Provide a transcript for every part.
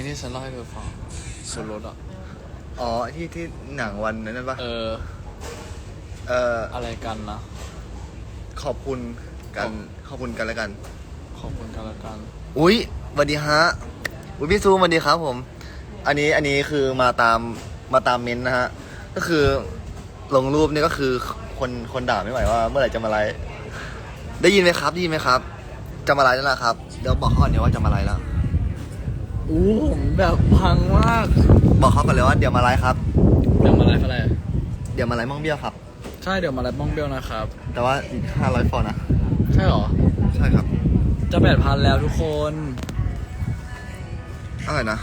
งที่ฉันเล่าให้เธอฟังบนรถอะ อ๋อที่ที่หนังวันนั้นปะเออ เอออะไรกันนะ ขอบคุณกัน ขอบคุณกันแล้วกัน ขอบคุณกันละกัน อุ้ยสวัสดีฮะอุ้ยพี่ซูสวัสดีครับผม อันนี้อันนี้คือมาตามมาตามเม้นต์นะฮะ ก็คือลงรูปนี่ก็คือคนคนด่าไม่ไหวว่า เมื่อไหร่จะมาไลฟ์ได้ยินไหมครับได้ยินไหมครับ จะมาไลฟ์แล้วนะครับ เดี๋ยวบอกเขาก่อนเดี๋ยวว่าจะมาไลฟ์แล้ว อู้ผมแบบพังมากบอกเขาก่อนเลยว่าเดี๋ยวมาไลฟ์ครับ เดี๋ยวมาไลฟ์อะไร เดี๋ยวมาไลฟ์ม่องเบี้ยวครับ ใช่เดี๋ยวมาไลฟ์บ้องเบลนะครับ แต่ว่าห้าร้อยฟอลนะ ใช่เหรอ ใช่ครับ จะแปดพันแล้วทุกคนอะไรนะ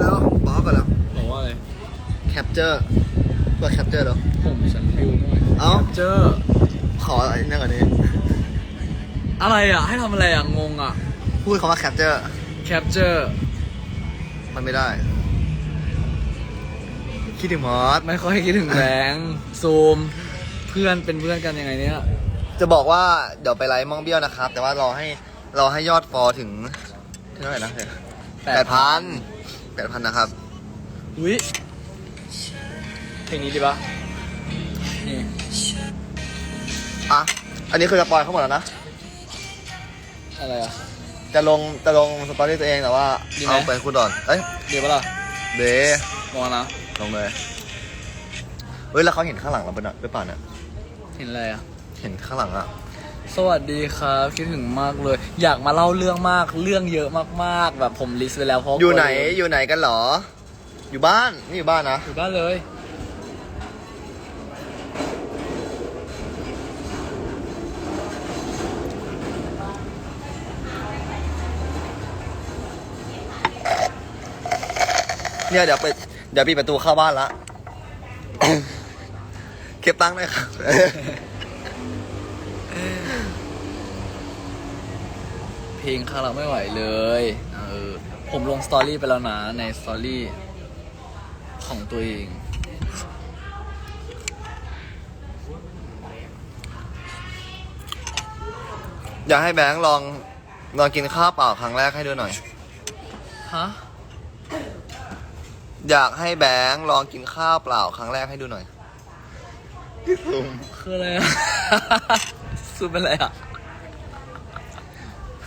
แล้วๆบอกเขาก่อนแล้วบอกว่าอะไร แคปเจอร์เพื่อแคปเจอร์แล้วผมฉันฟิวหน่อยเอ้าเจอขออะไรนั่นก่อนนี้ อะไรอะ ให้ทำอะไรอะ งงอะ พูดคำว่าแคปเจอร์แคปเจอร์มันไม่ได้ คิดถึงมอส ไม่ค่อยคิดถึงแบงค์ซูม เพื่อนเป็นเพื่อนกันยังไงเนี่ย จะบอกว่าเดี๋ยวไปไลฟ์มองเบี้ยวนะครับ แต่ว่ารอให้รอให้ยอดฟอลถึงถึงเท่าไหร่นะแปดพันแปดพันนะครับ อุ้ยเพลงนี้ดีปะนี่ อะ อันนี้คือสปอยเข้าหมดแล้วนะ อะไรอะ จะลงจะลงสตอรี่ตัวเองแต่ว่าดีไหม เอาไปคุณดอนเอ้ยเดี๋ยวปะล่ะเดมองนะ ลงเลยเฮ้ยแล้วเขาเห็นข้างหลังเราปะเนี่ยหรือเปล่าเนี่ยเห็นอะไรอะ เห็นข้างหลังอะสวัสดีครับ คิดถึงมากเลย อยากมาเล่าเรื่องมาก เรื่องเยอะมากๆ แบบผมลิสต์ไว้แล้วเพราะอยู่ไหนกลัวลืมอยู่ไหนกันเหรอ อยู่บ้านนี่อยู่บ้านนะ อยู่บ้านเลย เนี่ยเดี๋ยวไปดเดี๋ยวปิดประตูเข้าบ้านละ เก็บตังค์หน่อยครับ เพลงคาราไม่ไหวเลยเออผมลงสตอรี่ไปแล้วนะ ในสตอรี่ของตัวเอง อยากให้แบงค์ลองลองกินข้าวเปล่าครั้งแรกให้ดูหน่อย ฮะ อยากให้แบงค์ลองกินข้าวเปล่าครั้งแรกให้ดูหน่อยพี่ซุมคืออะไรอะ ซูเป็นอะไรอะ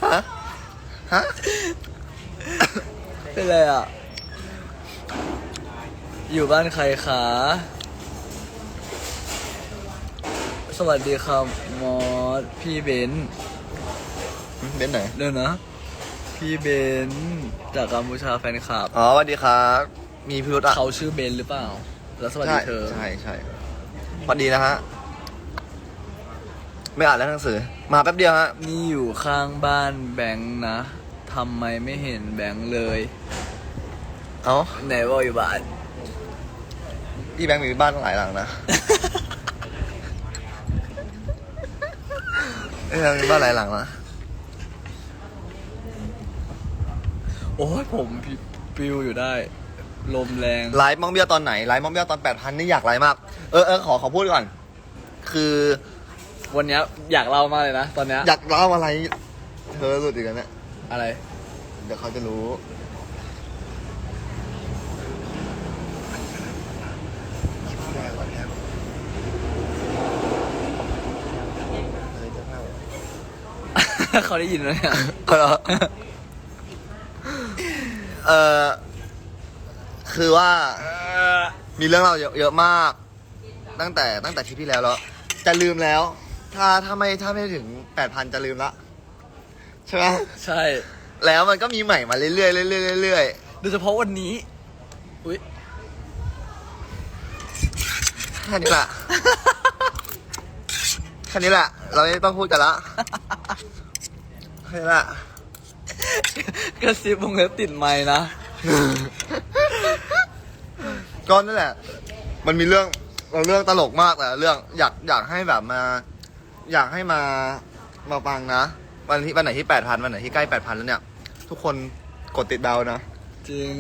ฮะฮะ เป็นอะไรอะอยู่บ้านใครคะสวัสดีครับมอสพี่เบนซ์เบนไหน เดี๋ยวนะ พี่เบนซ์จากกัมพูชาแฟนคลับ อ๋อสวัสดีครับ มีพิรุธอะเขาชื่อเบนซ์หรือเปล่า แล้วสวัสดีใช่เธอ ใช่ใช่พอดีนะฮะ ไม่อ่านแล้วหนังสือ มาแป๊บเดียวฮะ นี่อยู่ข้างบ้านแบงค์นะทำไมไม่เห็นแบงค์เลยเอ้าไหนว่าอยู่บ้าน พี่แบงค์มีบ้านตั้งหลายหลังนะ เอ้ยแบงค์มีบ้านหลายหลังนะ โอ้ยผมปิวอยู่ได้ ลมแรง ไลฟ์มองเบี้ยวตอนไหนไลฟ์มองเบี้ยวตอนแปดพันนี่อยากไลฟ์มาก เออเออขอขอพูดก่อน คือวันเนี้ยอยากเล่ามากเลยนะ ตอนเนี้ยอยากเล่าอะไร เธอหลุดอีกแล้วเนี่ยอะไร เดี๋ยวเขาจะรู้ เขาได้ยินแล้วเนี่ย เอาเหรอเออ คือว่ามีเรื่องเราวเยอะเยอะมาก ตั้งแต่ตั้งแต่ทริปที่แล้วแล้ว จะลืมแล้ว ถ้าถ้าไม่ถ้าไม่ถึงแปดพันจะลืมละใช่ไหมใช่ แล้วมันก็มีใหม่มาเรื่อยๆเรื่อยๆเรื่อยโดยเฉพาะวันนี้อุ้ยๆแค่นี้แหละ แค่นี้แหละ เราไม่ต้องพูดกันละแค่นี้แหละ กระซิบวงเล็บติดไม้นะ ก็นั่นแหละ มันมีเรื่องเรื่องตลกมากแหละเรื่องอยากอยากให้แบบมา อยากให้มามาฟังนะ วันที่วันไหนที่แปดพันวันไหนที่ใกล้แปดพันแล้วเนี่ย ทุกคนกดติดดาวนะ จริง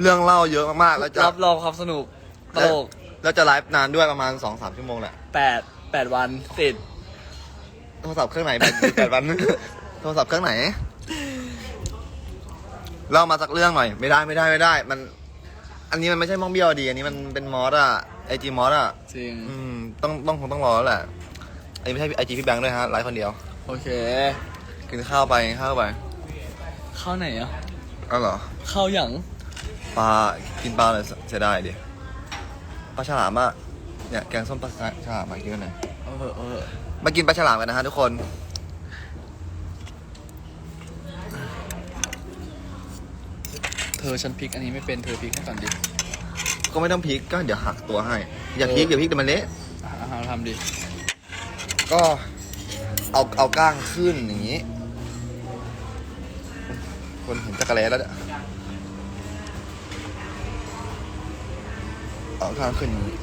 เรื่องเล่าเยอะมากๆแล้วจะรับรองความสนุกตลกแล้วจะไลฟ์นานด้วยประมาณสองสามชั่วโมงแหละแปดแปดวันติดโทรศัพท์เครื่องไหนแบตแปดวัน โทรศัพท์เครื่องไหนเล่ามาสักเรื่องหน่อย ไม่ได้ไม่ได้ไม่ได้ มัน อันนี้มันไม่ใช่มองเบี้ยวดี อันนี้มันเป็นมอสอะไอจีมอสอะจริง อืมต้องต้องคงต้องรอแล้วแหละอันนี้ไม่ใช่ไอจีพี่แบงค์ด้วยฮะไลฟ์คนเดียว โอเค กินข้าวไปกินข้าวไปข้าวไหนอะอ้าวเหรอข้าวหยังปลากินปลาเลยเสียดายดิปลาฉลามอะเนี่ยแกงส้มปลาฉลามมากินกันหน่อยเออเออมากินปลาฉลามกันนะฮะทุกคน เธ อฉันพริกอันนี้ไม่เป็นเธอพริกให้ก่อนดิก็ไม่ต้องพลิกก็เดี๋ยวหักตัวให้ อย่าพลิกอย่าพลิกเดี๋ยวมันเละอะเอาทำดิก็เอาเอาก้างขึ้นอย่างนี้ คนเห็นจักรแล้แล้วเนี่ยเอาก้างขึ้นอย่างนี้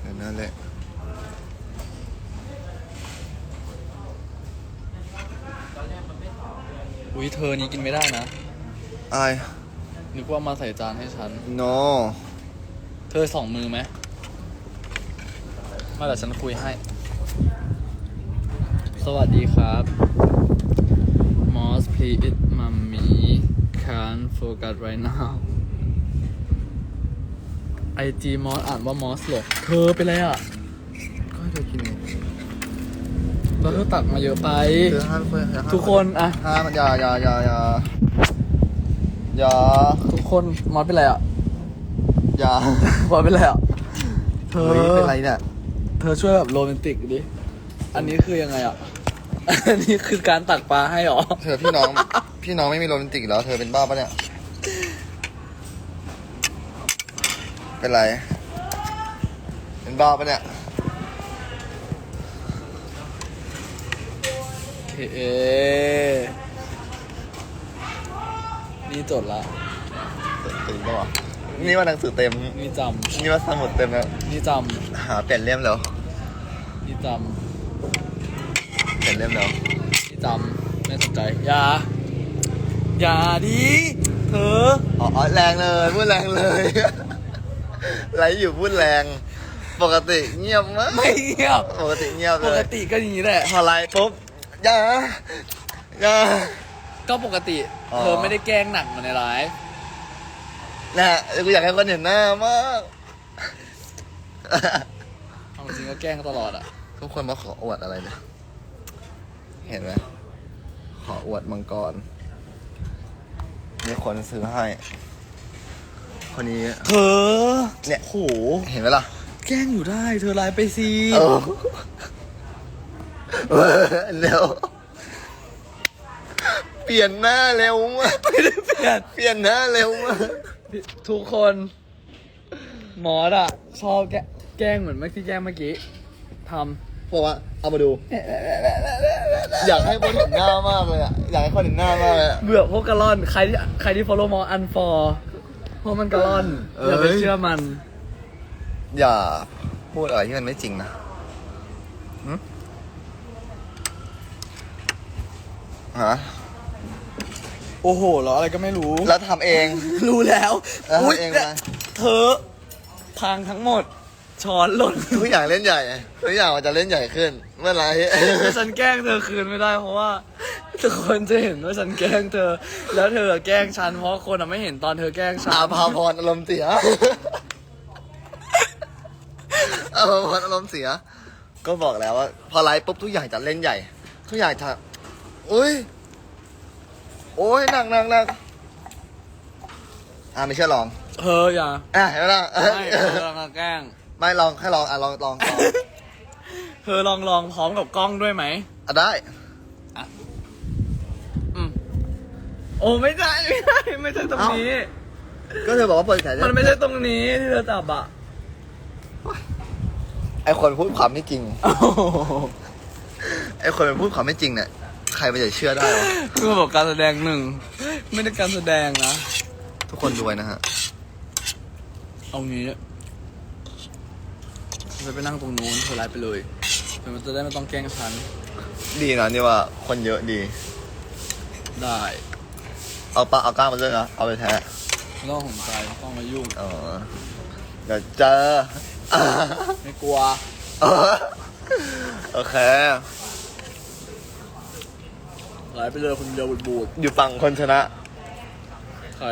เดี๋ยวนั่นแหละ อุ้ยเธอนี้กินไม่ได้นะไอ้ายนึกว่ามาใส่จานให้ฉัน no เธอสองมือไหมมาเดี๋ยวฉันคุยให้ สวัสดีครับ Moss please mommy can't focus right now IG Moss อ่านว่า Moss เหรอเธอเป็นไรอะ ก็ให้เธอกิน ไงแล้วเธอตักมาเยอะไปเธอห้ามคนอย่าห้ามทุกคนอะ ห้ามอย่าอย่าอย่าอย่าอย่าทุกคนมอสเป็นไรอะอย่ามอสเป็นไรอะเธอเฮ้ยเป็นไรเนี่ยเธอช่วยแบบโรแมนติกดิ อันนี้คือยังไงอะ อันนี้คือการตักปลาให้เหรอ เธอพี่น้อง พี่น้องไม่มีโรแมนติกแล้วเธอเป็นบ้าปะเนี่ย เป็นไร เป็นบ้าปะเนี่ย เคเอ นี่จดละตื่นปะวะนี่ว่าหนังสือเต็ม นี่จนี่ว่าสมุดเต็มแล้วำนี่จหาเปลี่ยนเล่มแล้วำนี่จเปลี่ยนเล่มแล้วำนี่จำไม่สนใจอย่าอย่าดิเธออ๋อแรงเลยพูดแรงเลยไรอยู่พูดแรง ปกติเงียบมากไม่เงียบปกติเงียบปเลกยติก็อย่างนี้แหละพอไลฟ์ปุ๊บ อย่าอย่า ก็ปกติอ๋อ เธอไม่ได้แกล้งหนักเหมือนในไลฟ์นะกูอยากให้คนเห็นหน้ามาก เอาจริงก็แกล้งตลอดอะทุกคนมาขออวดอะไรเนี่ย เห็นไหม ขออวดมังกร มีคนซื้อให้ คนนี้ เธอเนี่ย โห เห็นไหมล่ะ แกล้งอยู่ได้ เธอไลฟ์ไปสิเออ เออเร็วเปลี่ยนหน้าเร็วมากไม่ได้เปลี่ยน เปลี่ยนหน้าเร็วมากทุกคน หมอสอะชอบแกแกล้งเหมือนเมื่อที่แกล้งเมื่อกี้ทบอกว่าเอามาดู อยากให้คนเห็นหน้ามากเลยอะอยากให้คนเห็นหน้ามากเลยอะำเบื่อพวกกะล่อน ใครที่ใครที่ follow หมออันฟอร์เพราะมันกะล่อนเอ้ย อย่าไปเชื่อมัน อย่าพูดอะไรที่มันไม่จริงนะหึ ฮะโอ้โหแล้วอะไรก็ไม่รู้ แล้วทำเอง รู้แล้วแล้วอุ๊ยทำเองไหมเธอพังทั้งหมด ช้อนหล่นทุกอย่างเล่นใหญ่ทุกอย่างมันจะเล่นใหญ่ขึ้น เมื่อไหร แต่ฉันแกล้งเธอคืนไม่ได้เพราะว่าทุกคนจะเห็นว่าฉันแกล้งเธอ แล้วเธอแกล้งฉันเพราะคนอะไม่เห็นตอนเธอแกล้งฉันอาภาพรอารมณ์เสีย อาภาพรอารมณ์เสีย ก็บอกแล้วว่า พอไลฟ์ปุ๊บทุกอย่างจะเล่นใหญ่ ทุกอย่างจะ อุ้ย โอ้ยหนักหนักหนักอ่าไม่เชื่อลองเธออย่าอะเห็นไหมล่ะไม่เธอลองแกล้ง ไม่ลองให้ลองอะลองลองลองเธอลองลองพร้อมกับกล้องด้วยไหม อะได้ อืม โอ้ไม่ใช่ไม่ใช่ไม่ใช่ตรงนี้ ก็เธอบอกว่าเปิดแขนมันไม่ใช่ตรงนี้ที่เธอจับอะไอคนพูดความไม่จริงโอ้โหไอคนมันพูดความไม่จริงเนี่ย ใครมันจะเชื่อได้วะคือบอกการแสดงหนึ่ง ไม่ได้การแสดงนะ ทุกคนดูไว้นะฮะ เอางี้เธอไปนั่งตรงนู้นเธอไลฟ์ไปเลยเธอจะได้ไม่ต้องแกล้งฉัน ดีนะนี่ว่าคนเยอะดี ได้ เอาปลาเอาก้างมาด้วยนะ เอาไปแท้ไม่ต้องสนใจไม่ต้องมายุ่งเออเดี๋ยวเจอ ไม่กลัว โอเค ไหลไปเลยคนเดียวบูดอยู่ฝั่งคนชนะ ๆใคร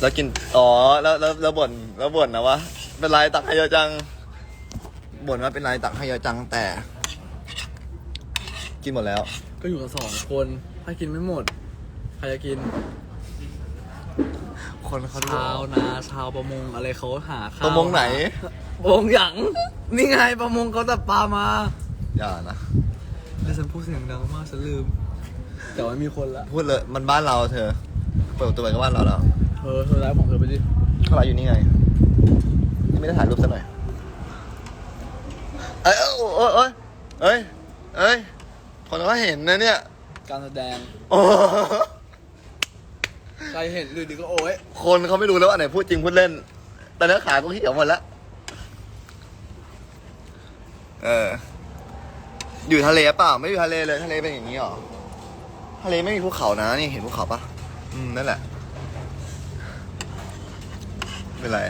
แล้วกิน อ๋อ แล้วแล้วแล้วบ่นแล้วบ่นนะว่าเป็นไรตักให้เยอะจัง บ่นว่าเป็นไรตักให้เยอะจังแต่ กินหมดแล้ว ก็อยู่กันสองคนถ้ากินไม่หมด ใครจะกิน คนเขาดูชาวนาชาวประมงอะไรเขาหาข้าวประมงไหน ประมงหยังนี่ไงประมงเขาตัดปลามา อย่านะแล้วฉันพูดเสียงดังมากฉันลืม แต่ว่ามีคนละพูดเลยมันบ้านเราเธอ เปิดประตูไปก็บ้านเราแล้วเธอเธอไลฟ์ของเธอไปดิเขาไลฟ์อยู่นี่ไงนี่ไม่ได้ถ่ายรูปซะหน่อยเอ้ยเอ้ยเอ้ยเอ้ยเอ้ยเอ้ยคนก็เห็นนะเนี่ยการแสดงโอ้ใครเห็นหรือดีก็โอ้ยคนเขาไม่รู้แล้วว่าอันไหนพูดจริงพูดเล่น แต่เนื้อขาก็เหี่ยวหมดแล้วเออ อยู่ทะเลเปล่าไม่อยู่ทะเลเลยทะเลเป็นอย่างนี้หรอทะเลไม่มีภูเขานะนี่เห็นภูเขาปะอืมนั่นแหละเป็นไร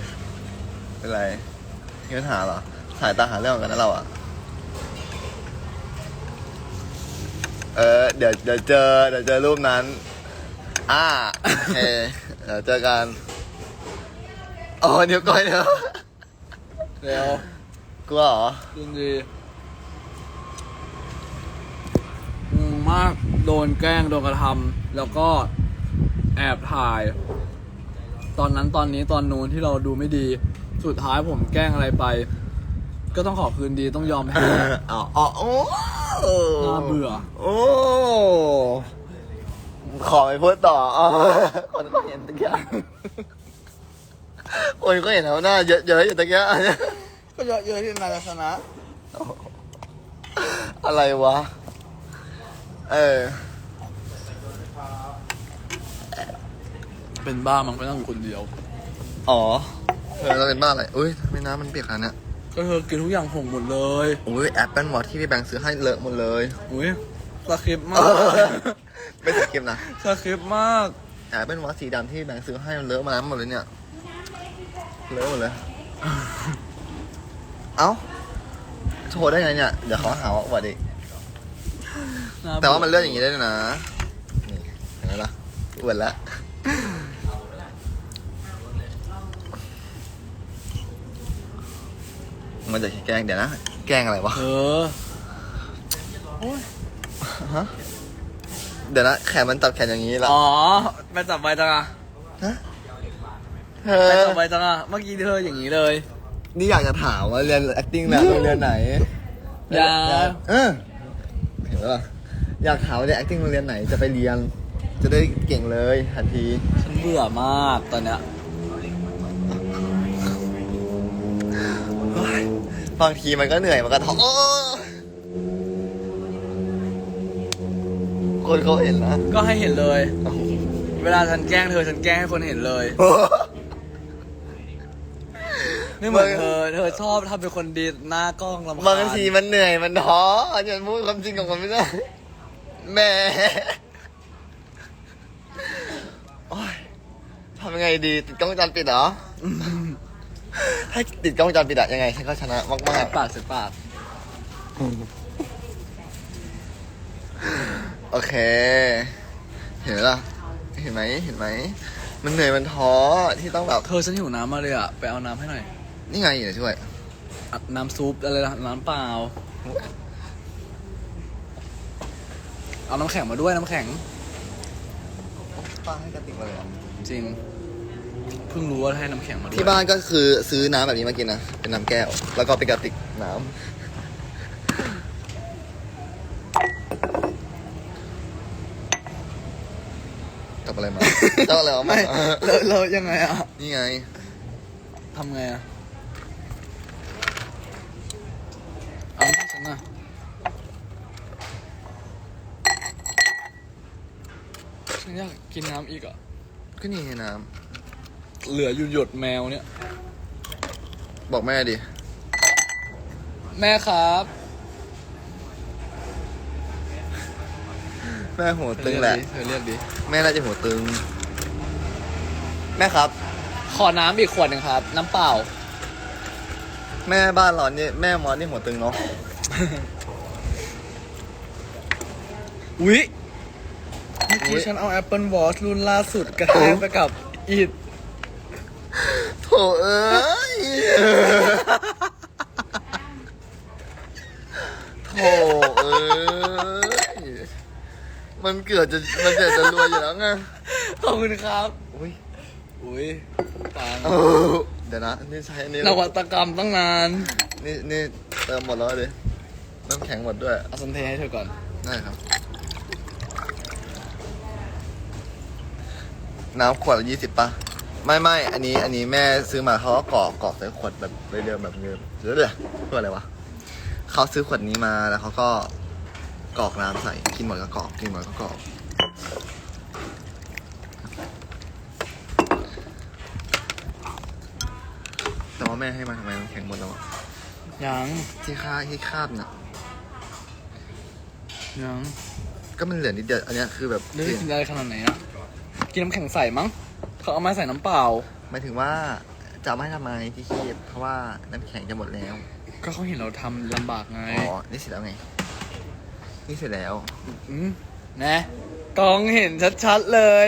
เป็นไรมีปัญหาเหรอถ่ายตาหาเรื่องกันนะเราอะเออเดี๋ยวเดี๋ยวเจอเดี๋ยวเจอรูปนั้นอ่าโอเคเดี๋ยวเจอกันอ๋อเดี๋ยวก่อนเดี๋ยวเร็วกลัวเหรอดูดีงง มาก โดนแกล้ง โดนกระทำแล้วก็แอบถ่าย ตอนนั้นตอนนี้ตอนนู้นที่เราดูไม่ดี สุดท้ายผมแกล้งอะไรไป ก็ต้องขอคืนดีต้องยอมแพ้อ๋ออ๋อโอ้น่าเบื่อ โอ้ขอไปพูดต่ออ๋อคนก็เห็นตะเกียบคนก็เห็นแล้วหน้าเยอะเยอะอยู่ตะเกียบก็เยอะเยอะที่นายชนะอะไรวะ เออ เป็นบ้ามันก็ต้องอยู่คนเดียว อ๋อเธอเราเป็นบ้าอะไรอุ้ยทำไมน้ำมันเปียกขนาดเนี้ยก็เธอกินทุกอย่างหงหมดเลยอุ้ยแอปเปิลวอทที่พี่แบงค์ซื้อให้เลอะหมดเลย อุ้ยสคริปต์มากไม่สกิมนะสคริปต์มากแอบเป็นวอทสีดำที่แบงค์ซื้อให้มันเลอะมาแล้วหมดเลยเนี่ยเลอะหมดเลย เอ้าโชว์ได้ไงเนี่ย เดี๋ยวเขาหาว่าอวดอีก แต่ว่ามันเลื่อนอย่างนี้ได้ด้วยนะนี่เห็นไหมล่ะอวดแล้วมันจะแกล้งเดี๋ยวนะ แกล้งอะไรวะ เออฮะเดี๋ยวนะแขนมันจับแขนอย่างนี้ละอ๋อไปจับใบจังอะฮะเธไปอจับใบจังอะเมื่อกี้เธออย่างนี้เลย นี่อยากจะถามว่าเรียน acting นะโรงเรียนไหนอย่าเออเห็นปะ อยากถามว่าเรียน acting โรงเรียนไหนจะไปเรียน จะได้เก่งเลยทันที ฉันเบื่อมากตอนเนี้ยบางทีมันก็เหนื่อย มันก็ท้อโอ้คนเขาเห็นนะ ก็ให้เห็นเลย เวลาฉันแกล้งเธอฉันแกล้งให้คนเห็นเลย ไม่เหมือนเธอเธอชอบทำเป็นคนดีหน้ากล้องลำคาญ บางทีมันเหนื่อยมันท้อฉันพูดความจริงของมันไม่ได้ แหม่โอ๊ยทำยังไงดี ติดกล้องวงจรปิดเหรอ ถ้าติดกล้องวงจรปิดอะยังไงฉันก็ชนะมากเสียปากเสียปากๆโอเค เห็นไหมล่ะ เห็นไหมเห็นไหม มันเหนื่อยมันท้อที่ต้องแบบ เธอฉันหิวน้ำมาเลยอะไปเอาน้ำให้หน่อยนี่ไงเดี๋ยวช่วย อะน้ำซุปอะไรนะน้ำเปล่า เอาน้ำแข็งมาด้วยน้ำแข็งป้าให้กระติกมาเลยอะจริง เพิ่งรู้ว่าให้น้ำแข็งมาด้วยที่บ้านก็คือซื้อน้ำแบบนี้มากินนะ เป็นน้ำแก้ว แล้วก็เป็นกระติกน้ำกับอะไรมาเจ้าอะไรวะไม่มาเราเรายังไงอะนี่ไง ทำไงอะเอาให้ฉันอะ ฉันอยากกินน้ำอีกอะก็นี่ไงน้เหลืออยู่หยดแมวเนี่ยำบอกแม่ดิ แม่ครับ แม่หัวตึงแหละ เธอเรียกดิ แม่น่าจะหัวตึง แม่ครับ ขอน้ำอีกขวดหนึ่งครับ น้ำเปล่า แม่บ้านเรานี่แม่มอสนี่หัวตึงเนาะ อุ๊ย เมื่อกี้ฉันเอา Apple Watch รุ่นล่าสุดกระแทกไปกับอีดโถเอ้ยโถเอ้ย มันเกิดจะมันเกิดจะรวยอยู่แล้วไงขอบคุณครับ อุ้ย อุ๊ยปังเออเดี๋ยวนะ นี่ใช้อันนี่นวัตกรรมตั้งนาน นี่นี่เติมหมดแล้วดิน้ำแข็งหมดด้วย เอาสันเทให้เธอก่อน ได้ครับ น้ำขวดละยี่สิบป่ะไม่ไม่อันนี้อันนี้แม่ซื้อมาเขาก็กรอกกรอกใส่ขวดแบบเดิมๆแบบเดิมเดี๋ยวเดี๋ยวตัวอะไรวะเขาซื้อขวดนี้มาแล้วเขาก็กรอกน้ำใส่กินหมดก็กรอกกินหมดก็กรอกแต่ว่าแม่ให้มาทำไมน้ำแข็งหมดแล้วอะยังที่ค่าที่คาบน่ะยังก็มันเหลือนิดเดียวอันเนี้ยคือแบบเลือกกินอะไรขนาดไหนอะ กินน้ำแข็งใส่มั้งเขาเอามาใส่น้ำเปล่า หมายถึงว่าจะเอามาให้ทำไมที่คีบเพราะว่าน้ำแข็งจะหมดแล้วก็เขาเห็นเราทำลำบากไงอ๋อนี่เสร็จแล้วไงนี่เสร็จแล้วอืมนะกล้องเห็นชัดๆเลย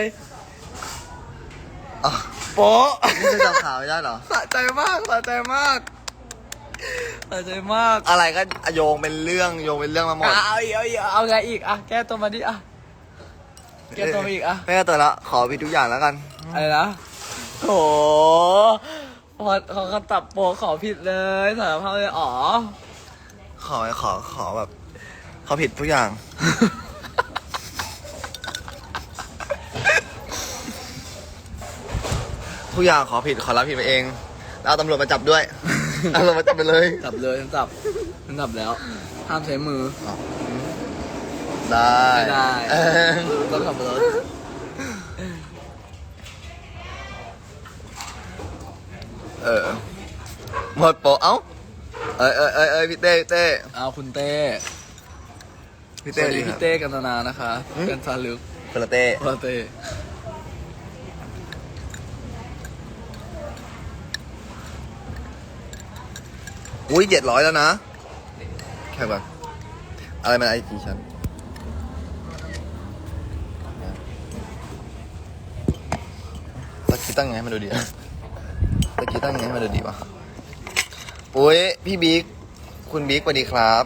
อ๋อโป๊ะนี่จะจับขาวไม่ได้เหรอ สะใจมากสะใจมากสะใจมากอะไรก็โยงเป็นเรื่องโยงเป็นเรื่องมาหมดอะเอาอีกเอาอีกเอาไงอีกอะแก้ตัวมาดิอะ แก้ตัวมาอีกอะ ไม่แก้ตัวละ ขอพี่ทุกอย่างแล้วกัน อะไรนะโถพอเขาเขาตับโปะขอผิดเลยสารภาพเลยอ๋อ ขอขอขอแบบ ขอผิดทุกอย่าง ทุกอย่างขอผิดขอรับผิดไปเอง แล้วเอาตำรวจมาจับด้วย เอาตำรวจมาจับไปเลย จับเลยฉันจับฉันจับแล้วห้ามใช้มือ ได้ไม่ได้ เออต้องขับรถเออหมดโปะเอ้าเอ้ยเอ้ยเอ้ยเอ้ยพี่เต้พี่เต้ เอาคุณเต้พี่สเต้วัสดีดีคพี่รับเต้กันตนานะคะอืมกันซาลึกคนละเต้ พ่อเต้อุ้ยเจ็ดร้อยแล้วนะ แค่แบบอะไรมันไอจีฉัน ตั้งไงให้มันดูดีอะตะกี้ตั้งไงให้มันดูดีวะอุ้ยพี่บิ๊กคุณบิ๊กสวัสดีครับ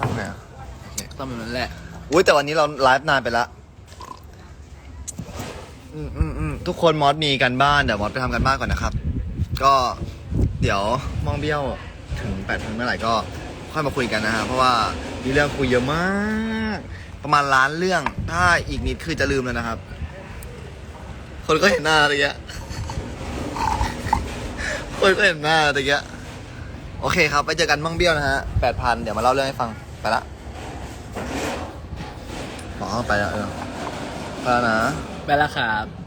ตั้งไงอะต้องเป็นนั้นแหละ อุ้ยแต่วันนี้เราไลฟ์นานไปละอืมอืมอืมทุกคนมอสมีกันบ้านเดี๋ยวมอสไปทำกันบ้านก่อนนะครับ ก็เดี๋ยวมองเบี้ยวถึงแปดพันเมื่อไหร่ก็ค่อยมาคุยกันนะฮะเพราะว่ามีเรื่องคุยเยอะมาก ประมาณล้านเรื่อง ถ้าอีกนิดคือจะลืมแล้วนะครับ คนก็เห็นหน้าอะไรเงี้ยคนก็เห็นหน้าอะไรเงี้ยโอเคครับ ไปเจอกันมั่งเบี้ยวนะฮะแปดพันเดี๋ยวมาเล่าเรื่องให้ฟัง ไปละหมอไปแล้วเออไปแล้วนะ ไปแล้วครับ